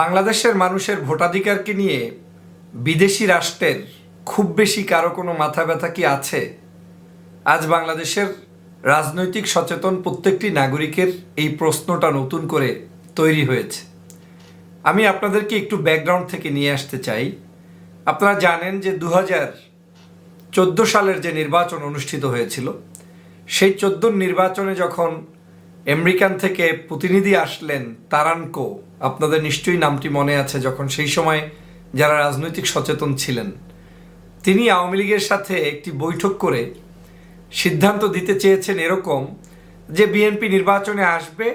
বাংলাদেশের মানুষের ভোটাধিকারকে নিয়ে বিদেশি রাষ্ট্রের খুব বেশি কারও কোনো মাথা ব্যথা কি আছে? আজ বাংলাদেশের রাজনৈতিক সচেতন প্রত্যেকটি নাগরিকের এই প্রশ্নটা নতুন করে তৈরি হয়েছে। আমি আপনাদেরকে একটু ব্যাকগ্রাউন্ড থেকে নিয়ে আসতে চাই। আপনারা জানেন যে দু হাজার চোদ্দ সালের যে নির্বাচন অনুষ্ঠিত হয়েছিল, সেই চোদ্দোর নির্বাচনে যখন আমেরিকান থেকে প্রতিনিধি আসলেন তারানকো। আপনাদের নিশ্চয়ই নামটি মনে আছে যখন সেই সময় যারা রাজনৈতিক সচেতন ছিলেন। তিনি আওয়ামী লীগের সাথে একটি বৈঠক করে সিদ্ধান্ত দিতে চেয়েছেন এরকম যে বিএনপি নির্বাচনে আসবে,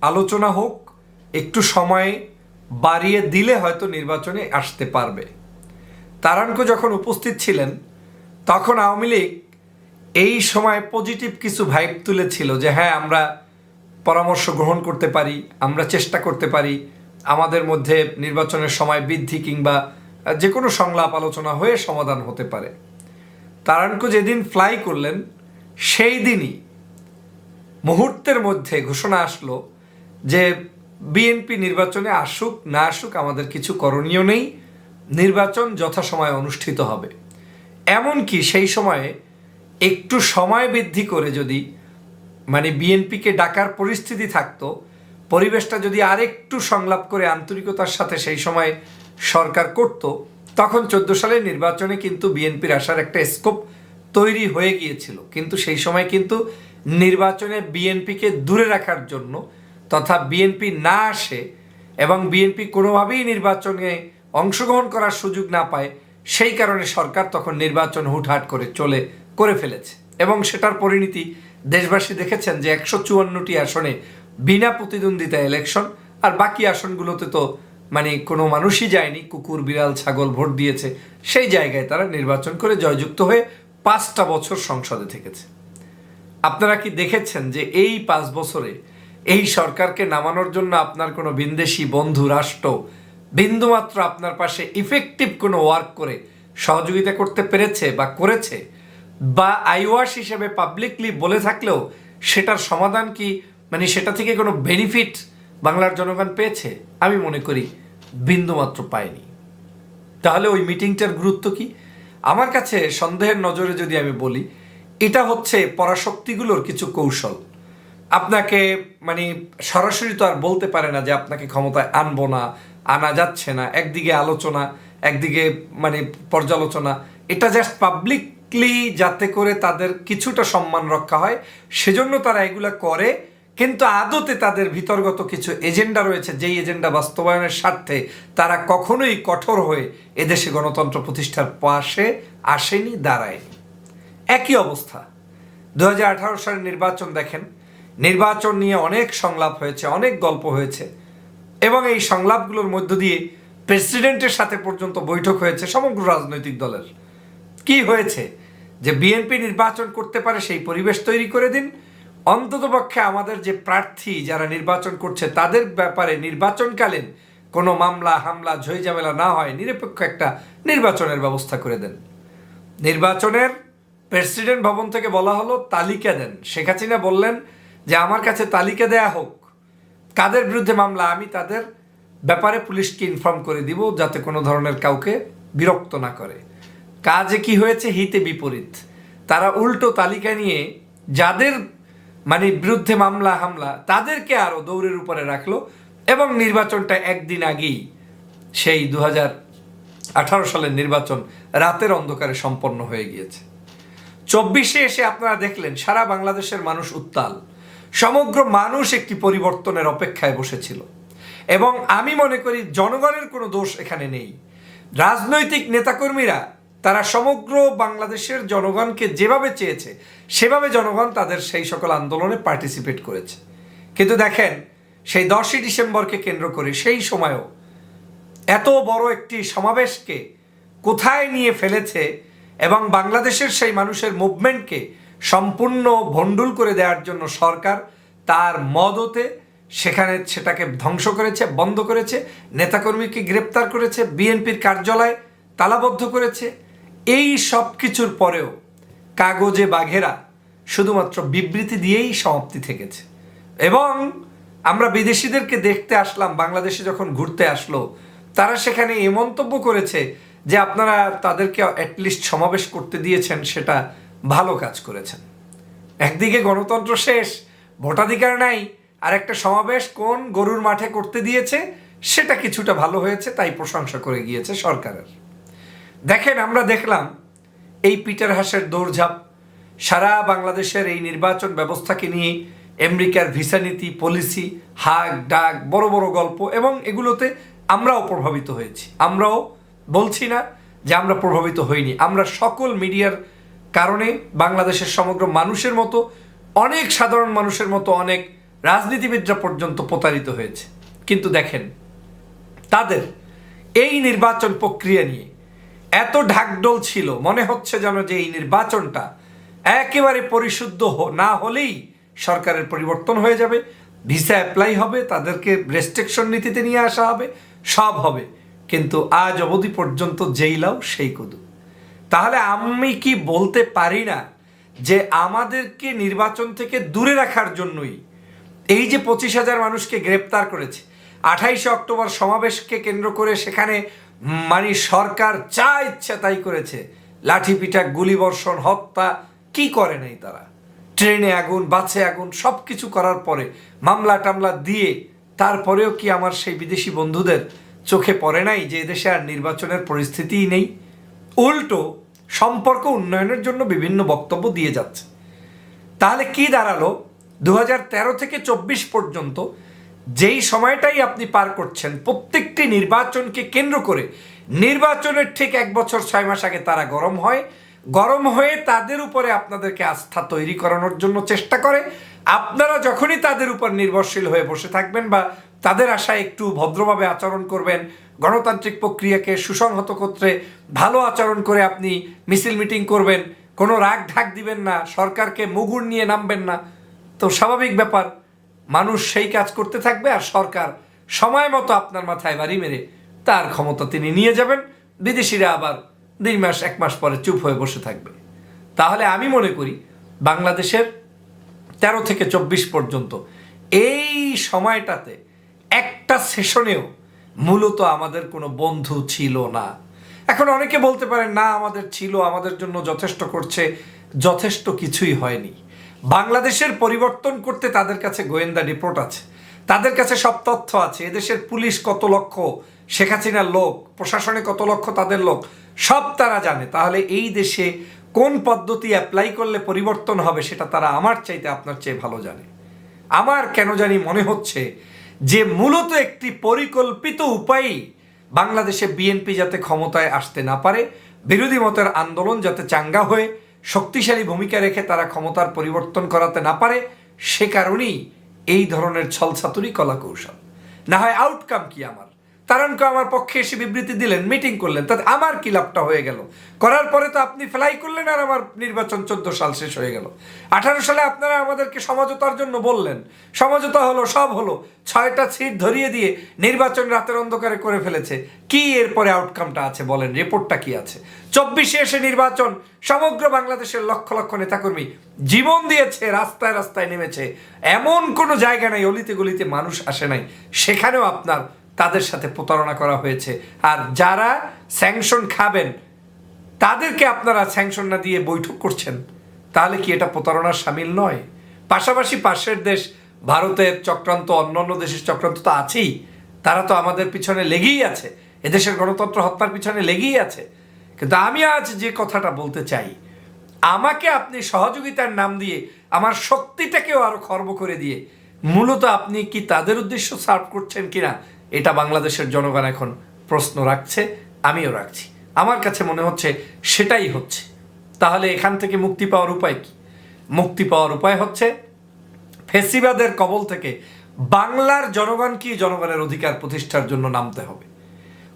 আলোচনা হোক, একটু সময় বাড়িয়ে দিলে হয়তো নির্বাচনে আসতে পারবে। তারানকো যখন উপস্থিত ছিলেন, তখন আওয়ামী লীগ এই সময় পজিটিভ কিছু ভাইব তুলেছিল যে হ্যাঁ আমরা পরামর্শ গ্রহণ করতে পারি, আমরা চেষ্টা করতে পারি, আমাদের মধ্যে নির্বাচনের সময় বৃদ্ধি কিংবা যে কোনো সংলাপ আলোচনা হয়ে সমাধান হতে পারে। তারানকো যেদিন ফ্লাই করলেন, সেই দিনই মুহূর্তের মধ্যে ঘোষণা আসলো যে বিএনপি নির্বাচনে আসুক, না আসুক, আমাদের কিছু করণীয় নেই, নির্বাচন যথাসময়ে অনুষ্ঠিত হবে। এমনকি সেই সময়ে একটু সময় বৃদ্ধি করে যদি মানে বিএনপিকে ডাকার পরিস্থিতি থাকতো, পরিবেশটা যদি আরেকটু সংলাপ করে আন্তরিকতার সাথে সেই সময় সরকার করত, তখন চোদ্দ সালের নির্বাচনে কিন্তু বিএনপির আসার একটা স্কোপ তৈরি হয়ে গিয়েছিল। কিন্তু সেই সময় কিন্তু নির্বাচনে বিএনপিকে দূরে রাখার জন্য তথা বিএনপি না আসে এবং বিএনপি কোনোভাবেই নির্বাচনে অংশগ্রহণ করার সুযোগ না পায়, সেই কারণে সরকার তখন নির্বাচন হুটহাট করে চলে, করে ফেলেছে। এবং সেটার পরিণতি দেশবাসী দেখেছেন যে একশো চুয়ান্নটি আসনে বিনা প্রতিদ্বন্দ্বিতা ইলেকশন আর বাকি আসনগুলোতে তো মানে কোনো মানুষই যায়নি। কুকুর, বিড়াল, ছাগল ভোট দিয়েছে। সেই জায়গায় তারা নির্বাচন করে জয়যুক্ত হয়ে পাঁচটা বছর সংসদে থেকেছে। আপনারা কি দেখেছেন যে এই পাঁচ বছরে এই সরকারকে নামানোর জন্য আপনার কোনো বিন্দেশি বন্ধু, রাষ্ট্র, বিন্দুমাত্র আপনার পাশে ইফেক্টিভ কোনো ওয়ার্ক করে সহযোগিতা করতে পেরেছে বা করেছে? বা আইওয়াস হিসেবে পাবলিকলি বলে থাকলেও সেটার সমাধান কি? মানে সেটা থেকে কোনো বেনিফিট বাংলার জনগণ পেয়েছে? আমি মনে করি বিন্দুমাত্র পায়নি। তাহলে ওই মিটিংটার গুরুত্ব কি? আমার কাছে সন্দেহের নজরে যদি আমি বলি, এটা হচ্ছে পরাশক্তিগুলোর কিছু কৌশল। আপনাকে মানে সরাসরি তো আর বলতে পারে না যে আপনাকে ক্ষমতায় আনব না, আনা যাচ্ছে না, একদিকে আলোচনা, একদিকে মানে পর্যালোচনা। এটা জাস্ট পাবলিকলি যাতে করে তাদের কিছুটা সম্মান রক্ষা হয়, সেজন্য তারা এগুলা করে। কিন্তু আদতে তাদের ভিতরগত কিছু এজেন্ডা রয়েছে, যেই এজেন্ডা বাস্তবায়নের স্বার্থে তারা কখনোই কঠোর হয়ে এদেশে গণতন্ত্র প্রতিষ্ঠার পাশে আসেনি, দাঁড়ায়নি। একই অবস্থা। দু হাজার আঠারো সালের নির্বাচন দেখেন, নির্বাচন নিয়ে অনেক সংলাপ হয়েছে, অনেক গল্প হয়েছে। এবং এই সংলাপগুলোর মধ্য দিয়ে প্রেসিডেন্টের সাথে পর্যন্ত বৈঠক হয়েছে সমগ্র রাজনৈতিক দলের। কি হয়েছে? যে বিএনপি নির্বাচন করতে পারে সেই পরিবেশ তৈরি করে দিন। অন্ততপক্ষে আমাদের যে প্রার্থী যারা নির্বাচন করছে, তাদের ব্যাপারে নির্বাচনকালীন কোনো মামলা, হামলা ঝইঝামেলা না হয়, নিরপেক্ষ একটা নির্বাচনের ব্যবস্থা করে দেন। নির্বাচনের প্রেসিডেন্ট ভবন থেকে বলা হলো, তালিকা দেন। শেখ হাসিনা বললেন যে, আমার কাছে তালিকা দেয়া হোক। কাদের বিরুদ্ধে মামলা, আমি তাদের ব্যাপারে পুলিশকে ইনফর্ম করে দিব, যাতে কোনো ধরনের কাউকে বিরক্ত না করে। কাজে কি হয়েছে? হিতে বিপরীত। তারা উল্টো তালিকা নিয়ে যাদের মানে বিরুদ্ধে মামলা, হামলা, তাদেরকে আরও দৌড়ের উপরে রাখল এবং নির্বাচনটা একদিন আগেই, সেই দু আঠারো সালের নির্বাচন রাতের অন্ধকারে সম্পন্ন হয়ে গিয়েছে। চব্বিশে এসে আপনারা দেখলেন, সারা বাংলাদেশের মানুষ উত্তাল। সমগ্র মানুষ একটি পরিবর্তনের অপেক্ষায় বসেছিল। এবং আমি মনে করি, জনগণের কোনো দোষ এখানে নেই। রাজনৈতিক নেতাকর্মীরা তারা সমগ্র বাংলাদেশের জনগণকে যেভাবে চেয়েছে, সেভাবে জনগণ তাদের সেই সকল আন্দোলনে পার্টিসিপেট করেছে। কিন্তু দেখেন, সেই দশই ডিসেম্বরকে কেন্দ্র করে সেই সময়ও এত বড় একটি সমাবেশকে কোথায় নিয়ে ফেলেছে এবং বাংলাদেশের সেই মানুষের মুভমেন্টকে সম্পূর্ণ ভণ্ডুল করে দেওয়ার জন্য সরকার তার মদতে সেখানে সেটাকে ধ্বংস করেছে, বন্ধ করেছে, নেতাকর্মীকে গ্রেপ্তার করেছে, বিএনপির কার্যালয় তালাবদ্ধ করেছে এই সব কিছুর পরেও কাগজে বাঘেরা শুধুমাত্র বিবৃতি দিয়েই সমাপ্তি থেকেছে। এবং আমরা বিদেশিদেরকে দেখতে আসলাম, বাংলাদেশে যখন ঘুরতে আসলো, তারা সেখানে এ মন্তব্য করেছে যে আপনারা তাদেরকে অ্যাটলিস্ট সমাবেশ করতে দিয়েছেন, সেটা ভালো কাজ করেছেন। একদিকে গণতন্ত্র শেষ, ভোটাধিকার নাই আর একটা সমাবেশ কোন গরুর মাঠে করতে দিয়েছে, সেটা কিছুটা ভালো হয়েছে, তাই প্রশংসা করে গিয়েছে সরকারের। দেখেন, আমরা দেখলাম এই পিটার হাসের দৌড়ঝাঁপ। সারা বাংলাদেশের এই নির্বাচন ব্যবস্থাকে নিয়ে আমেরিকার ভিসা নীতি, পলিসি, হাক, ডাক, বড় বড় গল্প এবং এগুলোতে আমরাও প্রভাবিত হয়েছি। আমরাও বলছি না যে আমরা প্রভাবিত হইনি। আমরা সকল মিডিয়ার কারণে বাংলাদেশের সমগ্র মানুষের মতো, অনেক সাধারণ মানুষের মতো অনেক রাজনীতিবিদরা পর্যন্ত প্রতারিত হয়েছে। কিন্তু দেখেন, তাদের এই নির্বাচন প্রক্রিয়া নিয়ে এত ঢাকডোল ছিল, মনে হচ্ছে যেন যে এই নির্বাচনটা একেবারে পরিশুদ্ধ না হলেই সরকারের পরিবর্তন হয়ে যাবে, ভিসা অ্যাপ্লাই হবে, তাদেরকে রেস্ট্রিকশন নীতিতে নিয়ে আসা হবে, সব হবে। কিন্তু আজ অবধি পর্যন্ত যেই লাও সেই কদু। তাহলে আমি কি বলতে পারি না যে আমাদেরকে নির্বাচন থেকে দূরে রাখার জন্যই এই যে পঁচিশ হাজার মানুষকে গ্রেপ্তার করেছে, আঠাইশে অক্টোবর সমাবেশকে কেন্দ্র করে সেখানে মানে সরকার যা ইচ্ছা তাই করেছে। লাঠি পিঠা গুলিবর্ষণ, হত্যা, কি করে নাই তারা? ট্রেনে আগুন, বাসে আগুন সব কিছু করার পরে, মামলা টামলা দিয়ে, তারপরেও কি আমার সেই বিদেশি বন্ধুদের চোখে পড়ে নাই যে এদেশে আর নির্বাচনের পরিস্থিতিই নেই? উল্টো সম্পর্ক উন্নয়নের জন্য বিভিন্ন বক্তব্য দিয়ে যাচ্ছে। তাহলে কি দাঁড়াল? দু হাজার তেরো থেকে চব্বিশ পর্যন্ত যেই সময়টাই আপনি পার করছেন, প্রত্যেকটি নির্বাচনকে কেন্দ্র করে, নির্বাচনের ঠিক এক বছর ছয় মাস আগে তারা গরম হয়, গরম হয়ে তাদের উপরে আপনাদেরকে আস্থা তৈরি করানোর জন্য চেষ্টা করে। আপনারা যখনই তাদের উপর নির্ভরশীল হয়ে বসে থাকবেন বা তাদের আশায় একটু ভদ্রভাবে আচরণ করবেন, গণতান্ত্রিক প্রক্রিয়াকে সুসংহত করতে ভালো আচরণ করে আপনি মিছিল মিটিং করবেন, কোনো রাগ ঢাক দিবেন না, সরকারকে মুগুর নিয়ে নামবেন না। তো স্বাভাবিক ব্যাপার। মানুষ সেই কাজ করতে থাকবে আর সরকার সময় মতো আপনার মাথায় বাড়ি মেরে তার ক্ষমতা তিনি নিয়ে যাবেন। বিদেশিরা আবার দুই মাস, এক মাস পরে চুপ হয়ে বসে থাকবে। তাহলে আমি মনে করি বাংলাদেশের তেরো থেকে চব্বিশ পর্যন্ত এই সময়টাতে একটা সেশনেও মূলত আমাদের কোনো বন্ধু ছিল না। এখন অনেকে বলতে পারেন, না, আমাদের ছিল, আমাদের জন্য যথেষ্ট করছে। যথেষ্ট কিছুই হয়নি। বাংলাদেশের পরিবর্তন করতে তাদের কাছে গোয়েন্দা রিপোর্ট আছে। তাদের কাছে সব তথ্য আছে। এদেশের পুলিশ কত লক্ষ, শেখ হাসিনার লোক, প্রশাসনে কত লক্ষ তাদের লোক, সব তারা জানে। তাহলে এই দেশে কোন পদ্ধতি অ্যাপ্লাই করলে পরিবর্তন হবে সেটা তারা আমার চাইতে আপনার চেয়ে ভালো জানে। আমার কেন জানি মনে হচ্ছে যে মূলত একটি পরিকল্পিত উপায়ই বাংলাদেশে বিএনপি যাতে ক্ষমতায় আসতে না পারে, বিরোধী মতের আন্দোলন যাতে চাঙ্গা হয়ে শক্তিশালী ভূমিকা রেখে তারা ক্ষমতার পরিবর্তন করাতে না পারে, সে কারণেই এই ধরনের ছলছাতুরি কলা কৌশল না হয় আউটকাম কি আমার? তারানকে আমার পক্ষে এসে বিবৃতি দিলেন মিটিং করলেন। তাতে আমার কি লাভটা হয়ে গেল? করার পরে তো আপনি ফ্লাই করলেন আর আমার নির্বাচন চোদ্দ সাল শেষ হয়ে গেল। আঠারো সালে আপনারা আমাদেরকে সমঝোতার জন্য বললেন। সমঝোতা হলো, সব হলো। ছয়টা সিট ধরিয়ে দিয়ে নির্বাচন রাতের অন্ধকারে করে ফেলেছে। কি এরপরে আউটকামটা আছে বলেন? রিপোর্টটা কি আছে? চব্বিশে এসে নির্বাচন, সমগ্র বাংলাদেশের লক্ষ লক্ষ নেতাকর্মী জীবন দিয়েছে, রাস্তায় রাস্তায় নেমেছে। এমন কোনো জায়গা নাই, অলিতে গলিতে মানুষ আসে নাই। সেখানেও আপনার তাদের সাথে প্রতারণা করা হয়েছে। আর যারা স্যাংশন খাবেন, তাদেরকে আপনারা স্যাংশন না দিয়ে বৈঠক করছেন, তাহলে কি এটা প্রতারণার সামিল নয়? পাশাপাশি পাশের দেশ, ভারতের চক্রান্ত, অন্যান্য দেশের চক্রান্ত তো আছেই। তারা তো আমাদের পিছনে লেগেই আছে। এদেশের গণতন্ত্র হত্যার পিছনে লেগেই আছে। কিন্তু আমি আজ যে কথাটা বলতে চাই, আমাকে আপনি সহযোগিতার নাম দিয়ে আমার শক্তিটাকেও আরও খর্ব করে দিয়ে, মূলত আপনি কি তাদের উদ্দেশ্য সার্ভ করছেন কিনা এটা বাংলাদেশের জনগণ এখন প্রশ্ন রাখছে, আমিও রাখছি। আমার কাছে মনে হচ্ছে সেটাই হচ্ছে। তাহলে এখান থেকে মুক্তি পাওয়ার উপায় কি? মুক্তি পাওয়ার উপায় হচ্ছে ফেসিবাদের কবল থেকে বাংলার জনগণকে জনগণের অধিকার প্রতিষ্ঠার জন্য নামতে হবে?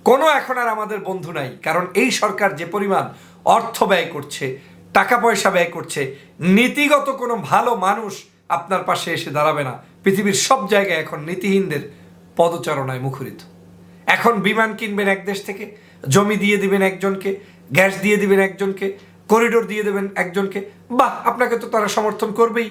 কোনো এখন আর আমাদের বন্ধু নাই, কারণ এই সরকার যে পরিমাণ অর্থ ব্যয় করছে, টাকা পয়সা ব্যয় করছে, নীতিগত কোনো ভালো মানুষ আপনার পাশে এসে দাঁড়াবে না। পৃথিবীর সব জায়গায় এখন নীতিহীনদের পদচারণায় মুখরিত। এখন বিমান কিনবেন এক দেশ থেকে, জমি দিয়ে দিবেন একজনকে, গ্যাস দিয়ে দিবেন একজনকে, করিডোর দিয়ে দেবেন একজনকে। বাহ, আপনাকে তো তারা সমর্থন করবেই।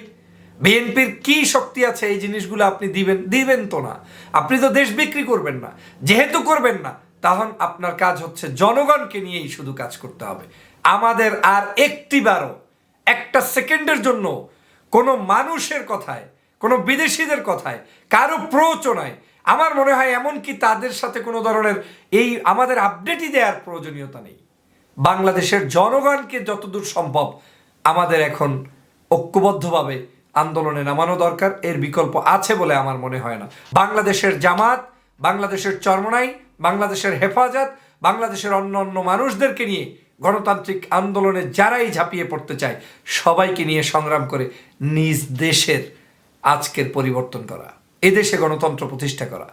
বিএনপির কি শক্তি আছে এই জিনিসগুলো আপনি দিবেন? দিবেন তো না। আপনি তো দেশ বিক্রি করবেন না। যেহেতু করবেন না তখন আপনার কাজ হচ্ছে জনগণকে নিয়েই শুধু কাজ করতে হবে। আমাদের আর একটিবারও, একটা সেকেন্ডের জন্য কোনো মানুষের কথায়, কোনো বিদেশিদের কথায়, কারও প্ররোচনায় আমার মনে হয় এমনকি তাদের সাথে কোনো ধরনের এই আমাদের আপডেটই দেওয়ার প্রয়োজনীয়তা নেই। বাংলাদেশের জনগণকে যতদূর সম্ভব আমাদের এখন ঐক্যবদ্ধভাবে আন্দোলনে নামানো দরকার, এর বিকল্প আছে বলে আমার মনে হয় না। বাংলাদেশের জামাত, বাংলাদেশের চরমনাই, বাংলাদেশের হেফাজত, বাংলাদেশের অন্য অন্য মানুষদেরকে নিয়ে গণতান্ত্রিক আন্দোলনে যারাই ঝাঁপিয়ে পড়তে চায়, সবাইকে নিয়ে সংগ্রাম করে নিজ দেশের আজকের পরিবর্তন করা। এদেশে গণতন্ত্র প্রতিষ্ঠা করা।